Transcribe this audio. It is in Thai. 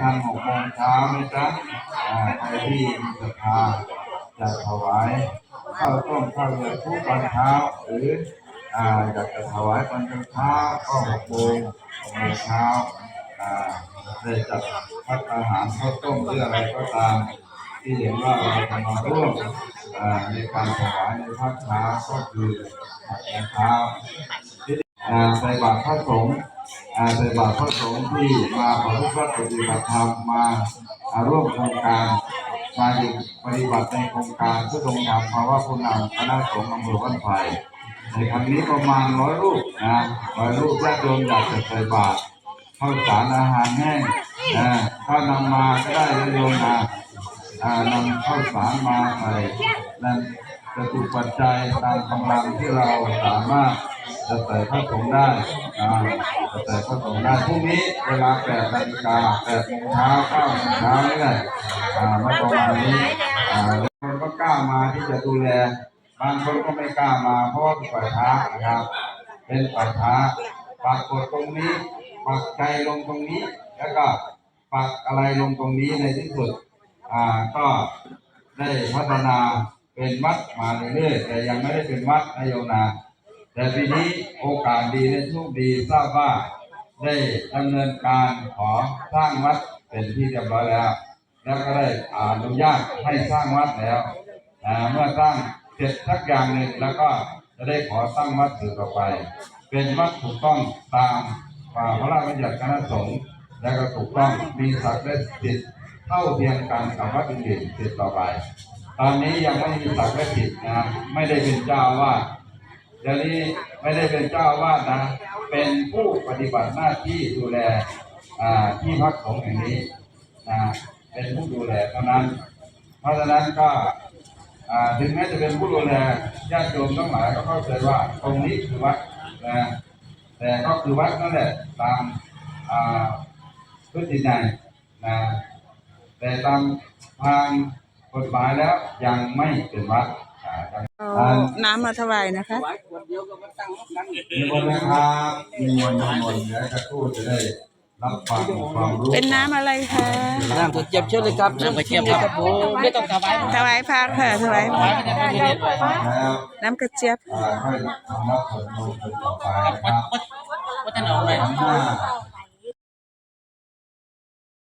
ทันหกโมงเช้านะจ๊ะใครที่มีศรัทธาจะถวายข้าวต้มข้าวเหนียวทุกวันเช้าหรืออ่าอยากจะถวายตอนเช้าก็หกโมงหกโมงเช้าอ่าได้จัดพัฒอาหารข้าวต้มหรืออะไรก็ตาม ที่เห็นว่าเราจะมาร่วมอ่าในการถวายในภาคเช้าก็คือหกโมงเช้าอ่าใส่บาตรพระสงฆ์ อาใส่บาตรพระสงฆ์ที่มาขอทุกวัดปฏิบัติธรรมมาร่วมโครงการมาอยู่ปฏิบัติในโครงการเพื่อทรงนำภาวะผู้นำคณะสงฆ์อำเภอบ้านไผ่ในครั้งนี้ประมาณร้อยรูปนะร้อยรูปญาติโยมอยากจะใส่บาตรข้าวสารอาหารแห้งนะถ้านำมาก็ได้นะโยมนะอ่านำข้าวสารมาใส่นั่นจะถูกปัจจัยตามกำลังที่เราสามารถจะใส่ผ้าถุงได้นะ จะใส่ผ้าถุงได้พรุ่งนี้เวลาแปดนาฬิกาแปดโมงเช้าเก้าโมงเช้านี่แหละอ่ามาประมาณนี้อ่าคนก็กล้ามาที่จะดูแลบางคนก็ไม่กล้ามาเพราะว่าเป็นฝ่ายท้านะครับ เป็นฝ่ายท้าปักกดตรงนี้ปักใจลงตรงนี้ แล้วก็ปักอะไรลงตรงนี้ในที่สุดอ่าก็ได้พัฒนาเป็นวัดมาเรื่อยๆแต่ยังไม่ได้เป็นวัดนโยนา แต่ปีนี้โอกาสดีและโชคดีทราบว่าได้ดำเนินการขอสร้างวัดเป็นที่เรียบร้อยแล้ว แล้วก็ได้อนุญาตให้สร้างวัดแล้วเมื่อสร้างเสร็จสักอย่างหนึ่งแล้วก็จะได้ขอสร้างวัดสืบต่อไป เป็นวัดถูกต้องตามพระราชบัญญัติคณะสงฆ์และก็ถูกต้องมีศักดิ์และสิทธิ์เท่าเทียมกันกับวัดอื่นๆติดต่อไป ตอนนี้ยังไม่มีศักดิ์และสิทธิ์นะไม่ได้เป็นเจ้าอาวา เดี๋ยวนี้ไม่ได้เป็นเจ้าวาสนะ เป็นผู้ปฏิบัติหน้าที่ดูแลที่พักสงแห่งนี้นะเป็นผู้ดูแลเท่านั้น เพราะฉะนั้นก็ถึงแม้จะเป็นผู้ดูแลญาติโยมทั้งหลายก็เข้าใจว่าตรงนี้คือวัดนะแต่ก็คือวัดนั่นแหละตามอ่าพฤตินัยนะแต่ตามทางกฎหมายแล้วยังไม่เป็นวัด เอาน้ำมาถวายนะคะมีคนนะครับมีมนต์มนต์แล้วจะพูดจะได้รับฟังความรู้เป็นน้ำอะไรคะน้ำกระเจี๊ยบเชิญเลยครับเชิญกระเจี๊ยบครับผมไม่ต้องถวายถวายพระค่ะถวายพระแล้วน้ำกระเจี๊ยบอ่าค่อยทำรับผลมนต์ต่อไปนะครับวัฒนออกเลยขันห้า